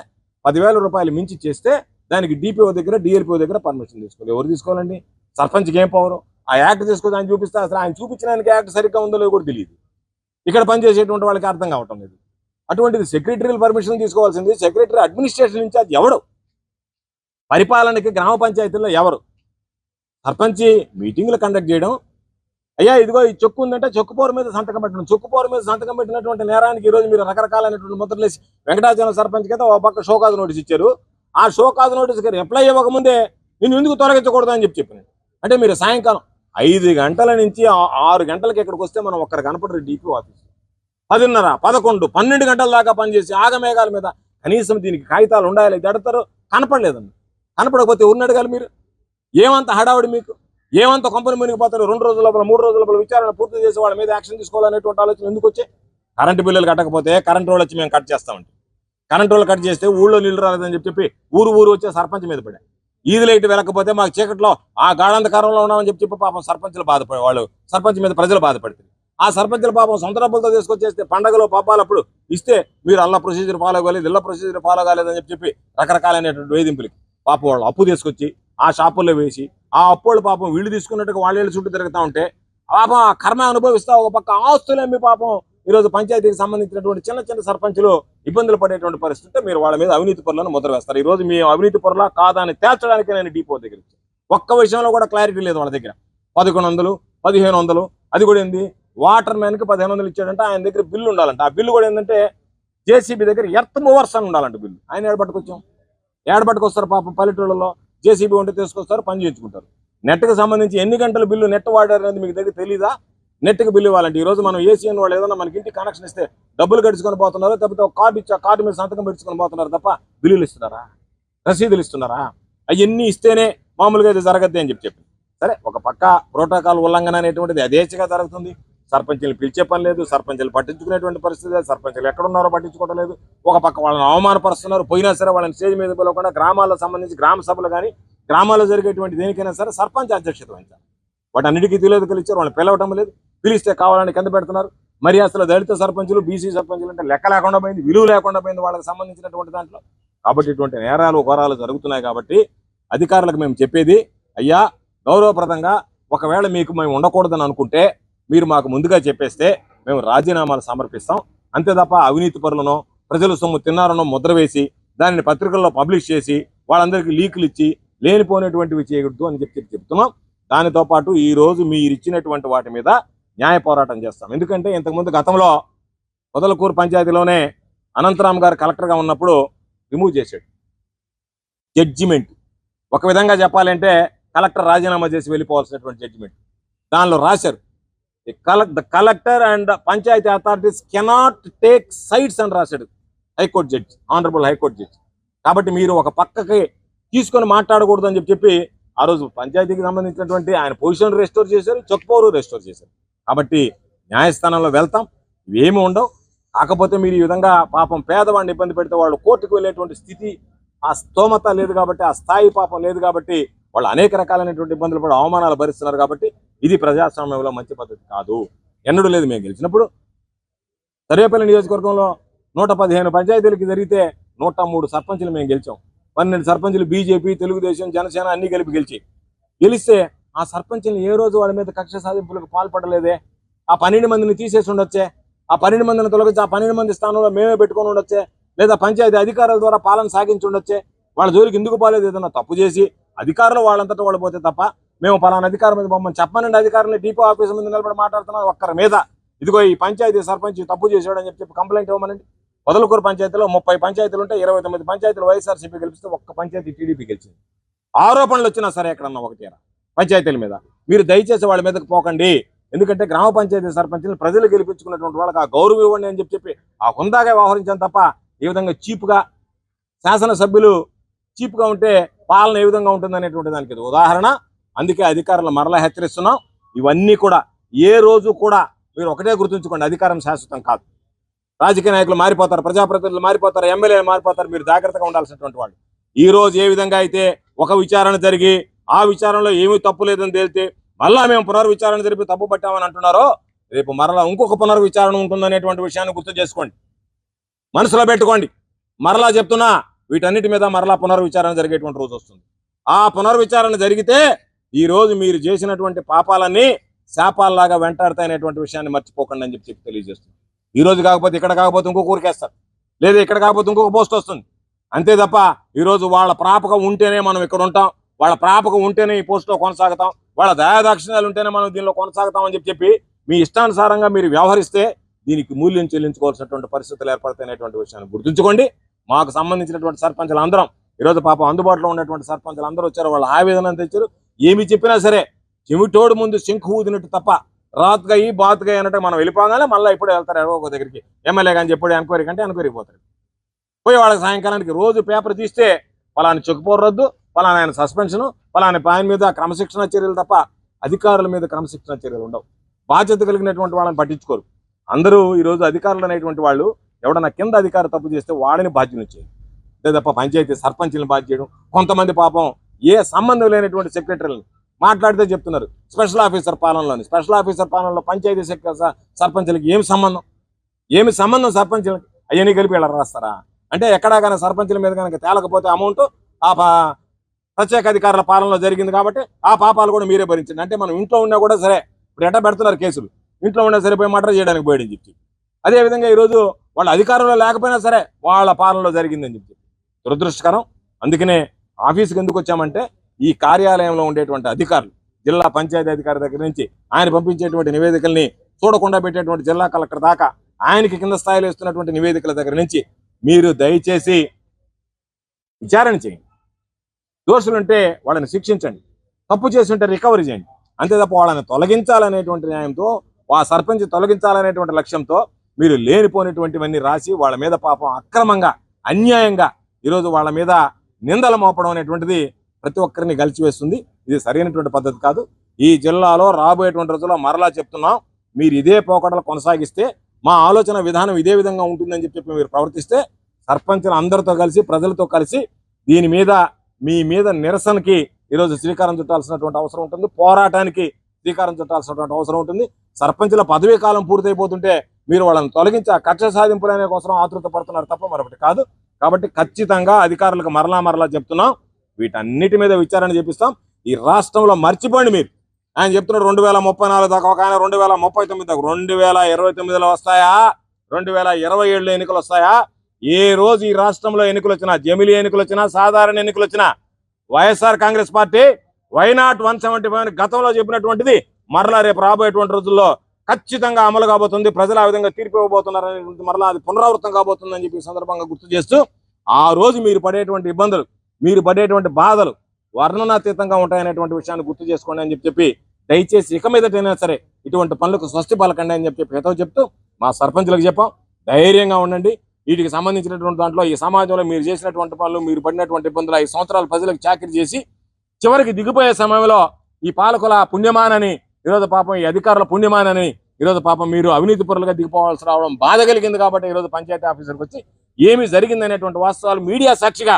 పదివేల రూపాయలు మించి చేస్తే దానికి డిపిఓ దగ్గర డిఎల్పిఓ దగ్గర పర్మిషన్ తీసుకోవాలి ఎవరు తీసుకోవాలండి? సర్పంచ్కి ఏం పవరు ఆ యాక్ట్ తీసుకొని ఆయన చూపిస్తే అసలు ఆయన చూపించడానికి యాక్ట్ సరిగ్గా ఉందో లేదో కూడా తెలియదు. ఇక్కడ పనిచేసేటువంటి వాళ్ళకి అర్థం కావటం లేదు. అటువంటిది సెక్రటరీ పర్మిషన్ తీసుకోవాల్సింది. సెక్రటరీ అడ్మినిస్ట్రేషన్ ఇన్ఛార్జ్ ఎవడు? పరిపాలనకి గ్రామ పంచాయతీల్లో ఎవరు? సర్పంచి మీటింగ్లు కండక్ట్ చేయడం. అయ్యా ఇదిగో ఈ చెక్కు ఉందంటే చెక్కుపోరు మీద సంతకం పెట్టడం. చెక్కుపోరు మీద సంతకం పెట్టినటువంటి నేరానికి ఈరోజు రోజు మీరు రకరకాలైనటువంటి ముద్రలేసి వెంకటాచలం సర్పంచ్ కింద ఒక పక్క షోకాజు నోటీస్ ఇచ్చారు. ఆ షో కాదు నోటీస్కి రిప్లై ఇవ్వకముందే నేను ఎందుకు తొలగించకూడదు అని చెప్పి చెప్పినాను అంటే మీరు సాయంకాలం ఐదు గంటల నుంచి ఆరు గంటలకి ఇక్కడికి వస్తే మనం ఒక్కరు కనపడరు డీపీ ఆఫీస్. పదిన్నర పదకొండు పన్నెండు గంటల దాకా పనిచేసి ఆగమేఘాల మీద కనీసం దీనికి కాగితాలు ఉండాలి దడతారు కనపడలేదండి. కనపడకపోతే ఎవరిని అడగాలి మీరు? ఏమంత హడావుడి మీకు? ఏమంత కంపెనీ మునిగిపోతారు? రెండు రోజుల లోపల మూడు రోజుల లోపల విచారణ పూర్తి చేసి వాళ్ళ మీద యాక్షన్ తీసుకోవాలనేటువంటి ఆలోచన ఎందుకు వచ్చే కరెంటు బిల్లులు కట్టకపోతే కరెంటు వాళ్ళు వచ్చి మేము కట్ చేస్తామండి. కరెంటు వాళ్ళు కట్ చేస్తే ఊళ్ళో నీళ్ళు రాలేదని చెప్పి ఊరు ఊరు వచ్చే సర్పంచ్ మీద పడే ఈది లైట్ వెళ్ళకపోతే మాకు చీకట్లో ఆ గాఢంధకారంలో ఉన్నామని చెప్పి చెప్పి పాపం సర్పంచులు బాధపడే వాళ్ళు సర్పంచ్ మీద ప్రజలు బాధపడుతుంది ఆ సర్పంచుల పాపం సొంత డబ్బులతో తీసుకొచ్చేస్తే పండగలో పాపాలప్పుడు ఇస్తే మీరు అల్ల ప్రొసీజర్ ఫాలో కాలేదు ఇళ్ళ ప్రొసీజర్ ఫాలో కాలేదని చెప్పి చెప్పి రకరకాలైనటువంటి వేధింపులకి పాపం వాళ్ళు అప్పు తీసుకొచ్చి ఆ షాపుల్లో వేసి ఆ అప్పోళ్ళు పాపం వీళ్ళు తీసుకున్నట్టుగా వాళ్ళ చుట్టూ తిరుగుతూ ఉంటే పాపం ఆ కర్మ అనుభవిస్తా ఒక పక్క ఆస్తులు అమ్మి పాపం ఈరోజు పంచాయతీకి సంబంధించినటువంటి చిన్న చిన్న సర్పంచులు ఇబ్బందులు పడేటువంటి పరిస్థితి ఉంటే మీరు వాళ్ళ మీద అవినీతి పరులను ముద్ర వేస్తారు ఈ రోజు మీ అవినీతి పరులా కాదా అని తేల్చడానికి నేను డిపో దగ్గర ఒక్క విషయంలో కూడా క్లారిటీ లేదు వాళ్ళ దగ్గర. పదకొండు వందలు పదిహేను వందలు అది కూడా ఏంది? వాటర్ మ్యాన్కి పదిహేను వందలు ఇచ్చాడంటే ఆయన దగ్గర బిల్లు ఉండాలంట. ఆ బిల్లు కూడా ఏంటంటే జేసీబీ దగ్గర ఎర్త్ మూవర్స్ అని ఉండాలంట బిల్లు. ఆయన ఏడబట్టుకొచ్చాం ఏడబట్టుకొస్తారు పాపం పల్లెటూళ్ళలో? జేసీబీ ఉంటే తీసుకొస్తారు పని చేయించుకుంటారు. నెట్కి సంబంధించి ఎన్ని గంటలు బిల్లు నెట్ వాడారు అనేది మీకు దగ్గర తెలీదా? నెట్కి బిల్లు ఇవ్వాలంటే ఈ రోజు మనం ఏసీఎన్ వాళ్ళు ఏదైనా మనకి ఇంటి కనెక్షన్ ఇస్తే డబ్బులు గడుచుకొని పోతున్నారు తప్పితే ఒక కార్డు ఇచ్చా కార్డు మీద సంతకం పెట్టుకొని పోతున్నారు తప్ప బిల్లులు ఇస్తున్నారా? రసీదులు ఇస్తున్నారా? అవన్నీ ఇస్తేనే మామూలుగా ఇది జరగద్ది అని చెప్పి చెప్పి సరే ఒక పక్క ప్రోటోకాల్ ఉల్లంఘన అనేటువంటిది అదేచ్ఛగా జరుగుతుంది. సర్పంచులు పిలిచే పని లేదు సర్పంచులు పట్టించుకునేటువంటి పరిస్థితి లేదు సర్పంచులు ఎక్కడున్నారో పట్టించుకోవడం లేదు. ఒక పక్క వాళ్ళని అవమానపరుస్తున్నారు పోయినా సరే వాళ్ళని స్టేజ్ మీద పిలవకుండా గ్రామాలకు సంబంధించి గ్రామ సభలు కానీ గ్రామాల్లో జరిగేటువంటి దేనికైనా సరే సర్పంచ్ అధ్యక్షత వహించాలి. వాటి అన్నిటికీ తెలియదు కలిచారు వాళ్ళని పిలవటం లేదు. పిలిస్తే కావాలని కింద పెడుతున్నారు. మరి అసలు దళిత సర్పంచులు బీసీ సర్పంచులు అంటే లెక్క లేకుండా పోయింది విలువ లేకుండా పోయింది వాళ్ళకి సంబంధించినటువంటి దాంట్లో. కాబట్టి ఇటువంటి నేరాలు ఘోరాలు జరుగుతున్నాయి కాబట్టి అధికారులకు మేము చెప్పేది అయ్యా గౌరవప్రదంగా ఒకవేళ మీకు మేము ఉండకూడదని అనుకుంటే మీరు మాకు ముందుగా చెప్పేస్తే మేము రాజీనామాలు సమర్పిస్తాం. అంతే తప్ప అవినీతి పరులను ప్రజలు సొమ్ము తిన్నారనో ముద్ర వేసి దానిని పత్రికల్లో పబ్లిష్ చేసి వాళ్ళందరికీ లీకులు ఇచ్చి లేనిపోయినటువంటివి చేయకూడదు అని చెప్పి చెప్తున్నాం. దానితో పాటు ఈరోజు మీరు ఇచ్చినటువంటి వాటి మీద న్యాయ పోరాటం చేస్తాం. ఎందుకంటే ఇంతకుముందు గతంలో పొదలకూరు పంచాయతీలోనే అనంతరామ్ గారు కలెక్టర్గా ఉన్నప్పుడు రిమూవ్ చేశాడు. జడ్జిమెంట్. ఒక విధంగా చెప్పాలంటే కలెక్టర్ రాజీనామా చేసి వెళ్ళిపోవాల్సినటువంటి జడ్జిమెంట్. దానిలో రాశారు. The collector and panchayat authorities cannot take sides అని రాశాడు high court judge honourable high court judge. కాబట్టి మీరు ఒక పక్కకి తీసుకొని మాట్లాడకూడదు అని చెప్పి చెప్పి ఆ రోజు పంచాయతీకి సంబంధించినటువంటి ఆయన పొజిషన్ రెస్టోర్ చేశారు చొక్కపోరు రెస్టోర్ చేశారు. కాబట్టి న్యాయస్థానంలో వెళ్తాం. ఇవేమి ఉండవు. కాకపోతే మీరు ఈ విధంగా పాపం పేదవాడిని ఇబ్బంది పెడితే వాళ్ళు కోర్టుకు వెళ్ళేటువంటి స్థితి ఆ స్తోమత లేదు కాబట్టి ఆ స్థాయి పాపం లేదు కాబట్టి వాళ్ళు అనేక రకాలైనటువంటి ఇబ్బందులు పడి అవమానాలు భరిస్తున్నారు కాబట్టి ఇది ప్రజాస్వామ్యంలో మంచి పద్ధతి కాదు. ఎన్నడూ లేదు మేము గెలిచినప్పుడు. సర్వేపల్లి నియోజకవర్గంలో నూట పదిహేను పంచాయతీలకి జరిగితే నూట మూడు సర్పంచులు మేము గెలిచాం. పన్నెండు సర్పంచులు బీజేపీ తెలుగుదేశం జనసేన అన్ని కలిపి గెలిచి. గెలిస్తే ఆ సర్పంచ్ని ఏ రోజు వాళ్ళ మీద కక్ష సాధింపులకు పాల్పడలేదే? ఆ పన్నెండు మందిని తీసేసి ఉండొచ్చే? ఆ పన్నెండు మందిని తొలగించి ఆ పన్నెండు మంది స్థానంలో మేమే పెట్టుకొని ఉండొచ్చే? లేదా పంచాయతీ అధికారుల ద్వారా పాలన సాగించి ఉండొచ్చే? వాళ్ళ జోలికి ఎందుకు పోలేదు? ఏదన్నా తప్పు చేసి అధికారులు వాళ్ళంతటా వాళ్ళు పోతే తప్ప మేము పలానా అధికారం మీద మమ్మల్ని చెప్పనండి అధికారులు డిపో ఆఫీస్ ముందు నిలబడి మాట్లాడుతున్నాం. ఒక్కరి మీద. ఇదిగో ఈ పంచాయతీ సర్పంచ్ తప్పు చేశాడు అని చెప్పి కంప్లైంట్ ఇవ్వమనండి. వదలకూరు పంచాయతీలో ముప్పై పంచాయతీలు ఉంటే ఇరవై తొమ్మిది పంచాయతీలు వైఎస్ఆర్సీపీ గెలిపిస్తే ఒక్క పంచాయతీ టీడీపీ గెలిచింది. ఆరోపణలు వచ్చినా సరే ఎక్కడన్నా ఒకటి పంచాయతీల మీద. మీరు దయచేసి వాళ్ళ మీదకి పోకండి. ఎందుకంటే గ్రామ పంచాయతీ సర్పంచ్ని ప్రజలు గెలిపించుకున్నటువంటి వాళ్ళకి ఆ గౌరవం ఇవ్వండి అని చెప్పి చెప్పి ఆ హుందాగా వ్యవహరించాను తప్ప ఈ విధంగా చీప్గా శాసనసభ్యులు చీప్గా ఉంటే పాలన ఏ విధంగా ఉంటుంది అనేటువంటి దానికి ఇది ఉదాహరణ. అందుకే అధికారులు మరలా హెచ్చరిస్తున్నాం. ఇవన్నీ కూడా ఏ రోజు కూడా మీరు ఒకటే గుర్తుంచుకోండి. అధికారం శాశ్వతం కాదు. రాజకీయ నాయకులు మారిపోతారు ప్రజాప్రతినిధులు మారిపోతారు ఎమ్మెల్యేలు మారిపోతారు. మీరు జాగ్రత్తగా ఉండాల్సినటువంటి వాళ్ళు. ఈ రోజు ఏ విధంగా అయితే ఒక విచారణ జరిగి ఆ విచారణలో ఏమీ తప్పు లేదని తేలితే మళ్ళా మేము పునర్విచారణ జరిపి తప్పు పట్టామని అంటున్నారో రేపు మరలా ఇంకొక పునర్విచారణ ఉంటుందనేటువంటి విషయాన్ని గుర్తు చేసుకోండి. మనసులో పెట్టుకోండి. మరలా చెప్తున్నా వీటన్నిటి మీద మరలా పునర్విచారణ జరిగేటువంటి రోజు వస్తుంది. ఆ పునర్విచారణ జరిగితే ఈ రోజు మీరు చేసినటువంటి పాపాలన్నీ శాపాల్లాగా వెంటాడతాయనేటువంటి విషయాన్ని మర్చిపోకండి అని చెప్పి చెప్పి తెలియజేస్తుంది ఈ రోజు కాకపోతే ఇక్కడ కాకపోతే ఇంకొక ఊరికేస్తారు. లేదా ఇక్కడ కాకపోతే ఇంకొక పోస్ట్ వస్తుంది. అంతే తప్ప ఈ రోజు వాళ్ళ ప్రాపకం ఉంటేనే మనం ఇక్కడ ఉంటాం. వాళ్ళ ప్రాపకం ఉంటేనే ఈ పోస్టులో కొనసాగుతాం వాళ్ళ దయాదాక్షిణ్యాలు ఉంటేనే మనం దీనిలో కొనసాగుతాం అని చెప్పి చెప్పి మీ ఇష్టానుసారంగా మీరు వ్యవహరిస్తే దీనికి మూల్యం చెల్లించుకోవాల్సినటువంటి పరిస్థితులు ఏర్పడతాయనేటువంటి విషయాన్ని గుర్తుంచుకోండి. మాకు సంబంధించినటువంటి సర్పంచులు అందరం ఈరోజు పాపం అందుబాటులో ఉన్నటువంటి సర్పంచులు అందరూ వచ్చారు వాళ్ళ ఆవేదన తెచ్చారు ఏమి చెప్పినా సరే చెమిటోడు ముందు శంకు ఊదినట్టు తప్ప రాత్గాయి బాత్గాయి అన్నట్టు మనం వెళ్ళిపోగానే మళ్ళీ ఇప్పుడే వెళ్తారు ఎవరో ఒక దగ్గరికి. ఎమ్మెల్యే కానీ చెప్పాడు ఎంక్వైరీ కంటే ఎంక్వైరీకి పోతాడు పోయి వాళ్ళకి సాయంకాలానికి రోజు పేపర్ తీస్తే పలాని చెక్కుపోరద్దు రద్దు పలానా ఆయన సస్పెన్షన్ పలాని ఆయన మీద క్రమశిక్షణ చర్యలు తప్ప అధికారుల మీద క్రమశిక్షణ చర్యలు ఉండవు. బాధ్యత కలిగినటువంటి వాళ్ళని పట్టించుకోరు. అందరూ ఈరోజు అధికారులు అనేటువంటి వాళ్ళు ఎవడన్నా కింద అధికారి తప్పు చేస్తే వాడిని బాధ్యత చేయాలి. అంతే తప్ప పంచాయతీ సర్పంచ్ని బాధ్య చేయడం కొంతమంది పాపం ఏ సంబంధం లేనటువంటి సెక్రటరీలను మాట్లాడితే చెప్తున్నారు. స్పెషల్ ఆఫీసర్ పాలనలోని స్పెషల్ ఆఫీసర్ పాలనలో పంచాయతీ సెక్ర సర్పంచులకి ఏమి సంబంధం? ఏమి సంబంధం సర్పంచులకి? అవన్నీ కలిపి ఇలా రాస్తారా? అంటే ఎక్కడా కానీ సర్పంచుల మీద కనుక తేలకపోతే అమౌంట్ ఆ ప్రత్యేక అధికారుల పాలనలో జరిగింది కాబట్టి ఆ పాపాలు కూడా మీరే భరించండి. అంటే మనం ఇంట్లో ఉన్నా కూడా సరే ఇప్పుడు ఎట్ట పెడుతున్నారు కేసులు. ఇంట్లో ఉన్నా సరిపోయి మటర్ చేయడానికి పోయాడని చెప్పి. అదేవిధంగా ఈరోజు వాళ్ళ అధికారంలో లేకపోయినా సరే వాళ్ళ పాలనలో జరిగిందని చెప్పి. దురదృష్టకరం. అందుకనే ఆఫీస్కి ఎందుకు వచ్చామంటే ఈ కార్యాలయంలో ఉండేటువంటి అధికారులు జిల్లా పంచాయతీ అధికారి దగ్గర నుంచి ఆయన పంపించేటువంటి నివేదికల్ని చూడకుండా పెట్టేటువంటి జిల్లా కలెక్టర్ దాకా ఆయనకి కింద స్థాయిలో ఇస్తున్నటువంటి నివేదికల దగ్గర నుంచి మీరు దయచేసి విచారణ చేయండి. దోషులుంటే వాళ్ళని శిక్షించండి. తప్పు చేసి ఉంటే రికవరీ చేయండి. అంతే తప్ప వాళ్ళని తొలగించాలనేటువంటి న్యాయంతో ఆ సర్పంచ్ తొలగించాలనేటువంటి లక్ష్యంతో మీరు లేనిపోయినటువంటివన్నీ రాసి వాళ్ళ మీద పాపం అక్రమంగా అన్యాయంగా ఈరోజు వాళ్ళ మీద నిందలు మోపడం అనేటువంటిది ప్రతి ఒక్కరిని గలిచివేస్తుంది ఇది సరైనటువంటి పద్ధతి కాదు. ఈ జిల్లాలో రాబోయేటువంటి రోజుల్లో మరలా చెప్తున్నాం మీరు ఇదే పోకడలు కొనసాగిస్తే మా ఆలోచన విధానం ఇదే విధంగా ఉంటుందని చెప్పి మీరు ప్రవర్తిస్తే సర్పంచులు అందరితో కలిసి ప్రజలతో కలిసి దీని మీద మీ మీద నిరసనకి ఈరోజు శ్రీకారం చుట్టాల్సినటువంటి అవసరం ఉంటుంది. పోరాటానికి శ్రీకారం చుట్టాల్సినటువంటి అవసరం ఉంటుంది. సర్పంచుల పదవీ కాలం పూర్తయిపోతుంటే మీరు వాళ్ళని తొలగించి ఆ కక్ష సాధింపులనే కోసం ఆతృత పడుతున్నారు తప్ప మరొకటి కాదు. కాబట్టి ఖచ్చితంగా అధికారులకు మరలా మరలా చెప్తున్నాం. వీటన్నిటి మీద విచారణ చేపిస్తాం. ఈ రాష్ట్రంలో మర్చిపోండి మీరు. ఆయన చెప్తున్నాడు రెండు వేల ముప్పై నాలుగు దాకా ఒక ఆయన రెండు వేల ముప్పై తొమ్మిది దాకా. రెండు వేల ఇరవై తొమ్మిదిలో వస్తాయా? రెండు వేల ఇరవై ఏడులో ఎన్నికలు వస్తాయా? ఏ రోజు ఈ రాష్ట్రంలో ఎన్నికలు వచ్చినా జమిలీ ఎన్నికలు వచ్చినా సాధారణ ఎన్నికలు వచ్చినా YSR Congress party why not one seventy five గతంలో చెప్పినటువంటిది మరలా రేపు రాబోయేటువంటి రోజుల్లో ఖచ్చితంగా అమలు కాబోతుంది. ప్రజలు ఆ విధంగా తీర్పు ఇవ్వబోతున్నారనేటువంటి మరలా అది పునరావృతం కాబోతుందని చెప్పి సందర్భంగా గుర్తు చేస్తూ ఆ రోజు మీరు పడేటువంటి ఇబ్బందులు మీరు పడేటువంటి బాధలు వర్ణనాతీతంగా ఉంటాయనేటువంటి విషయాన్ని గుర్తు చేసుకోండి అని చెప్పి చెప్పి దయచేసి ఇక మీదటైనా సరే ఇటువంటి పనులకు స్వస్తి పలకండి అని చెప్పి చెప్పి హితవు చెప్తూ మా సర్పంచులకు చెప్పాం. ధైర్యంగా ఉండండి. వీటికి సంబంధించినటువంటి దాంట్లో ఈ సమాజంలో మీరు చేసినటువంటి పనులు మీరు పడినటువంటి ఇబ్బందులు ఐదు సంవత్సరాలు ప్రజలకు చాకరీ చేసి చివరికి దిగిపోయే సమయంలో ఈ పాలకుల పుణ్యమానని ఈరోజు పాపం ఈ అధికారుల పుణ్యమానని ఈరోజు పాపం మీరు అవినీతి పరులుగా దిగిపోవాల్సి రావడం బాధ కలిగింది కాబట్టి ఈరోజు పంచాయతీ ఆఫీసర్కి వచ్చి ఏమి జరిగింది అనేటువంటి వాస్తవాలు మీడియా సాక్షిగా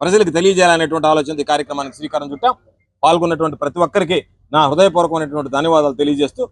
ప్రజలకు తెలియజేయాలనేటువంటి ఆలోచన ఈ కార్యక్రమానికి శ్రీకారం చుట్టాం. పాల్గొన్నటువంటి ప్రతి ఒక్కరికి నా హృదయపూర్వకమైనటువంటి ధన్యవాదాలు తెలియజేస్తూ